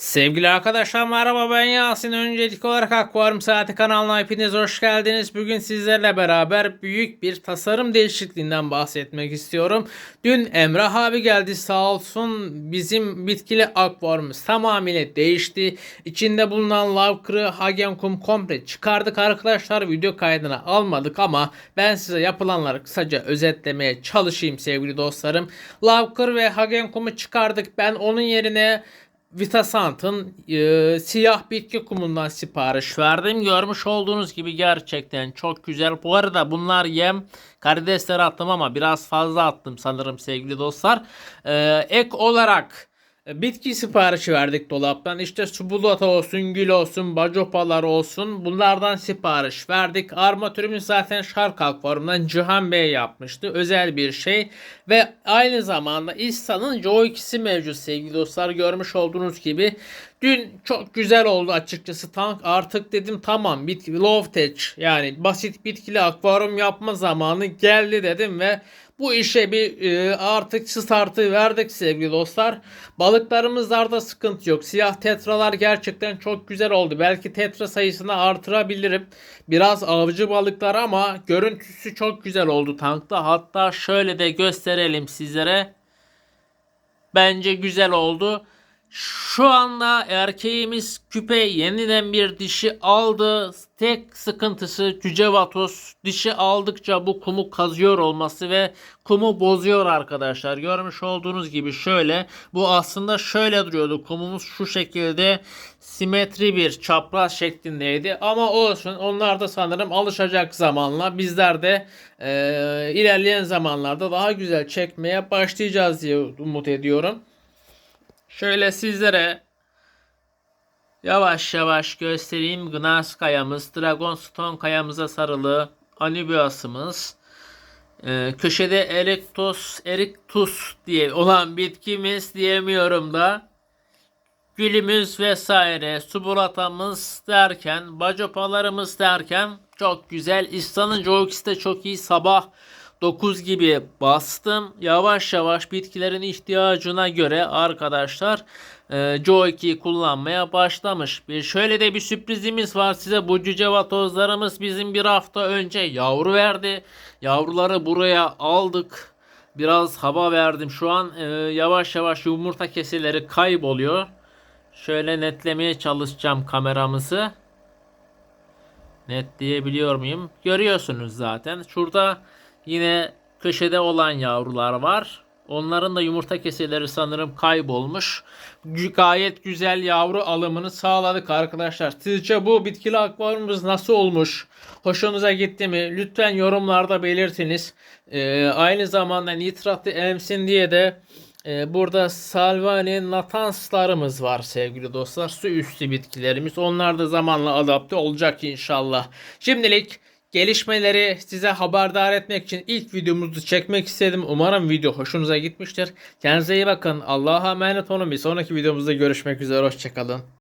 Sevgili arkadaşlar merhaba ben Yasin. Öncelikli olarak Akvaryum Saati kanalına hepiniz hoş geldiniz. Bugün sizlerle beraber büyük bir tasarım değişikliğinden bahsetmek istiyorum. Dün Emrah abi geldi sağ olsun bizim bitkili akvaryumumuz tamamıyla değişti. İçinde bulunan lav kırığı hagen kum komple çıkardık arkadaşlar. Video kaydına almadık ama ben size yapılanları kısaca özetlemeye çalışayım sevgili dostlarım. Lav ve hagen kumu çıkardık. Ben onun yerine Vitasant'ın e, siyah bitki kumundan sipariş verdim. Görmüş olduğunuz gibi gerçekten çok güzel. Bu arada bunlar yem karidesleri attım ama biraz fazla attım sanırım sevgili dostlar. E, ek olarak Bitki siparişi verdik dolaptan. İşte subulata olsun, gül olsun, bacopalar olsun. Bunlardan sipariş verdik. Armatürümüz zaten Şark Akvaryum'dan Cihan Bey yapmıştı. Özel bir şey. Ve aynı zamanda İhsan'ın Joe 2'si mevcut sevgili dostlar. Görmüş olduğunuz gibi. Dün çok güzel oldu açıkçası tank. Artık dedim tamam bitki low tech yani basit bitkili akvaryum yapma zamanı geldi dedim ve bu işe bir e, artık startı verdik sevgili dostlar. Balıklarımızlarda sıkıntı yok. Siyah tetralar gerçekten çok güzel oldu. Belki tetra sayısını artırabilirim. Biraz avcı balıklar ama görüntüsü çok güzel oldu tankta. Hatta şöyle de gösterelim sizlere. Bence güzel oldu. Şu anda erkeğimiz küpe yeniden bir dişi aldı. Tek sıkıntısı cücevatos dişi aldıkça bu kumu kazıyor olması ve kumu bozuyor arkadaşlar. Görmüş olduğunuz gibi şöyle bu aslında şöyle duruyordu. Kumumuz şu şekilde simetri bir çapraz şeklindeydi. Ama olsun onlar da sanırım alışacak zamanla. Bizler de e, ilerleyen zamanlarda daha güzel çekmeye başlayacağız diye umut ediyorum. Şöyle sizlere yavaş yavaş göstereyim. Gnas kayamız, Dragonstone kayamıza sarılı Anubias'ımız. Ee, köşede Erectus, Erectus diye olan bitkimiz diyemiyorum da. Gülümüz vesaire, subulatamız derken, bacopalarımız derken çok güzel. İstan'ın de çok iyi. Sabah 9 gibi bastım. Yavaş yavaş bitkilerin ihtiyacına göre arkadaşlar e, Joy 2'yi kullanmaya başlamış. Bir şöyle de bir sürprizimiz var size. Bu cücevatozlarımız bizim bir hafta önce yavru verdi. Yavruları buraya aldık. Biraz hava verdim. Şu an e, yavaş yavaş yumurta keseleri kayboluyor. Şöyle netlemeye çalışacağım kameramızı. Netleyebiliyor muyum? Görüyorsunuz zaten. Şurada Yine köşede olan yavrular var. Onların da yumurta keseleri sanırım kaybolmuş. Gayet güzel yavru alımını sağladık arkadaşlar. Sizce bu bitkili akvaryumumuz nasıl olmuş? Hoşunuza gitti mi? Lütfen yorumlarda belirtiniz. Ee, aynı zamanda nitratı emsin diye de e, burada Salvani natanslarımız var sevgili dostlar. Su üstü bitkilerimiz. Onlar da zamanla adapte olacak inşallah. Şimdilik gelişmeleri size haberdar etmek için ilk videomuzu çekmek istedim. Umarım video hoşunuza gitmiştir. Kendinize iyi bakın. Allah'a emanet olun. Bir sonraki videomuzda görüşmek üzere. Hoşçakalın.